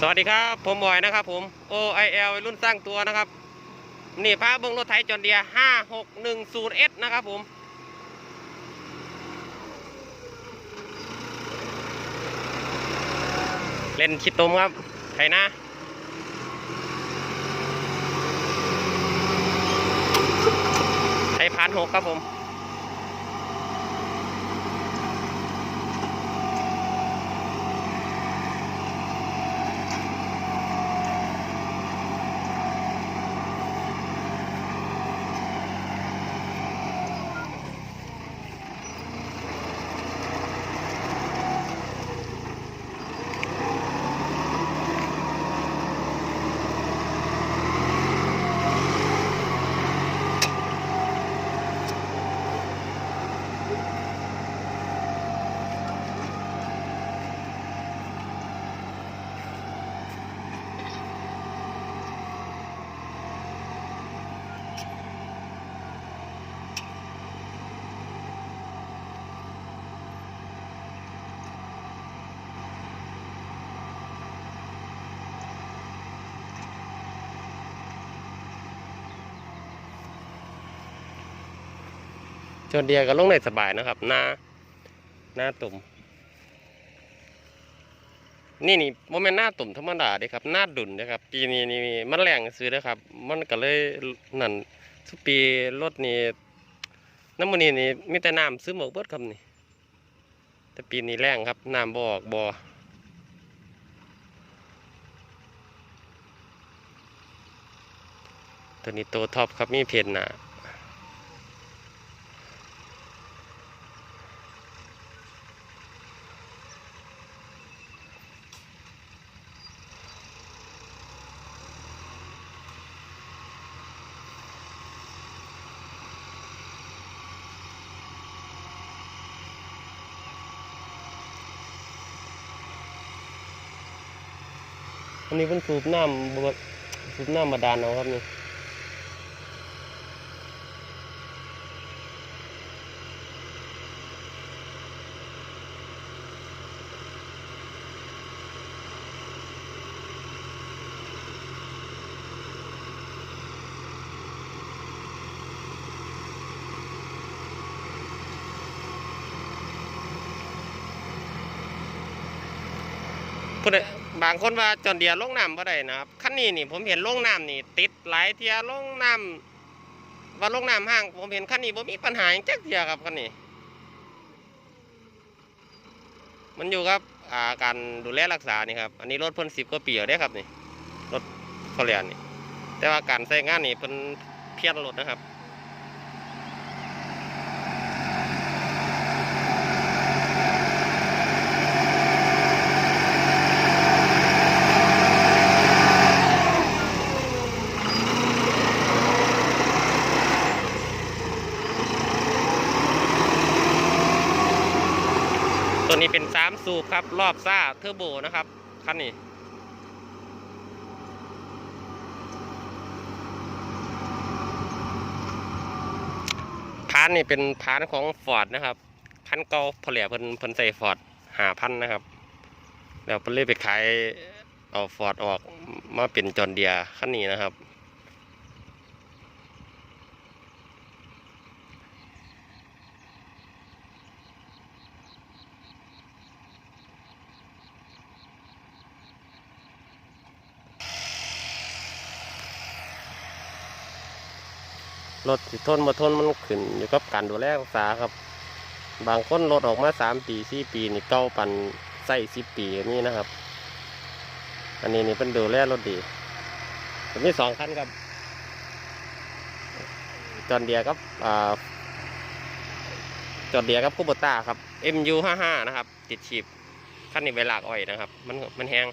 สวัสดีครับ ผมบอยนะครับผม OIL รุ่นสร้างตัวนะครับ นี่พาเบิ้งรถไถจอนเดีย 5610S นะครับผม เล่นชิดตมครับไถนะไถพันหกครับผม จนเดียก็ลงได้สบายนะครับ หน้าหน้าตุ่มนี่นี่โมเมนหน้าตุ่มธรรมดาเด้ครับหน้าดุนนะครับ ปีนี้นี่มันแรงซื้อนะครับ มันก็เลยนั่นทุกปีรถนี่น้ำมันนี่นี่มีแต่น้ำซื้อหมกเบิดครับนี่ แต่ปีนี้แรงครับน้ำบออกบอตัวนี้ตัวท็อปครับมีเพนหนา นนี้เป็นสูบน้ำบสูบน้ำบาดาลเอาครับนี่พูดได้ บางคนว่าจนเดียลงน้ำบ่ได้นะครับคันนี้นี่ผมเห็นลงน้ำนี่ ติดหลายเทียลงน้ำว่าลงน้ำห้าง ผมเห็นคันนี้บ่มีปัญหาหยังจักเทียครับคันนี้ มันอยู่กับอาการดูแลรักษานี่ครับ อันนี้รถเพิ่นสิบกว่าปีแล้วเด้ครับนี่รถเขาเรียนนี่แต่ว่าการใช้งานนี่เพิ่นเพี้ยนรถนะครับ ตัวนี้เป็นสามสูบครับ รอบซ่าเทอร์โบนะครับคันนี้พานนี่เป็นพานของฟอร์ดนะครับคันเก่าผลิตเพิ่นเพิ่นใส่ฟอร์ดหาพันนะครับแล้วเพิ่นเลยไปขายเอาฟอร์ดออกมาเป็นจอนเดียคันนี้นะครับ รถสิทนมาทนมันขึ้นอยู่กับการดูแลรักษาครับ บางคนรถออกมาสามปีสี่ปีนี่เก่าปันใส่สิบปีนี่นะครับ อันนี้นี่เป็นดูแลรถดีผมมีสองคันครับจอนเดียกับอ่าจอนเดียกับคูโบต้าครับ MU ห้าห้านะครับติดฉีบคันนี้เวลากอ้อยนะครับ มันมันแห้ง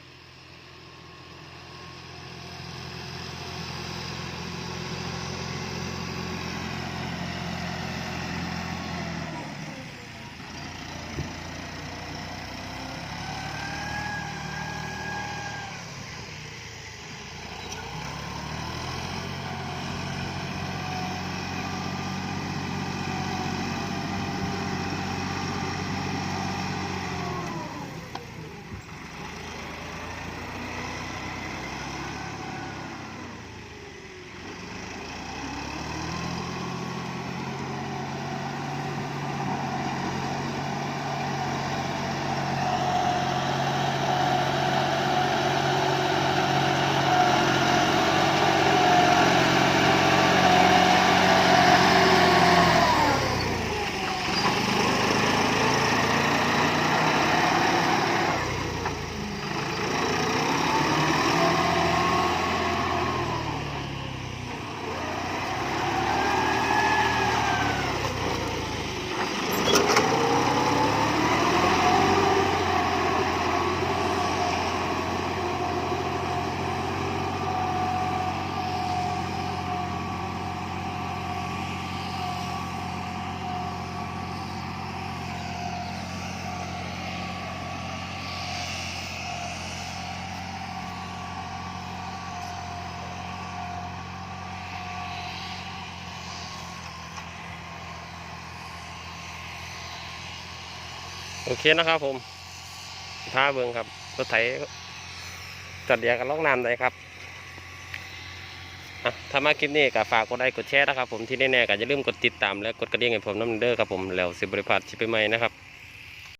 โอเคนะครับผมท้าเบิงครับรถไถจัดเดียกันล่องน้ำได้ครับถ้ามาคลิปนี้ก็ฝากกดไลค์กดแชร์นะครับผมที่แน่ๆก็อย่าลืมกดติดตามและกดกระดิ่งให้ผมน้ำเด้อครับผมแล้วสิบริพลาดชิปใหม่นะครับ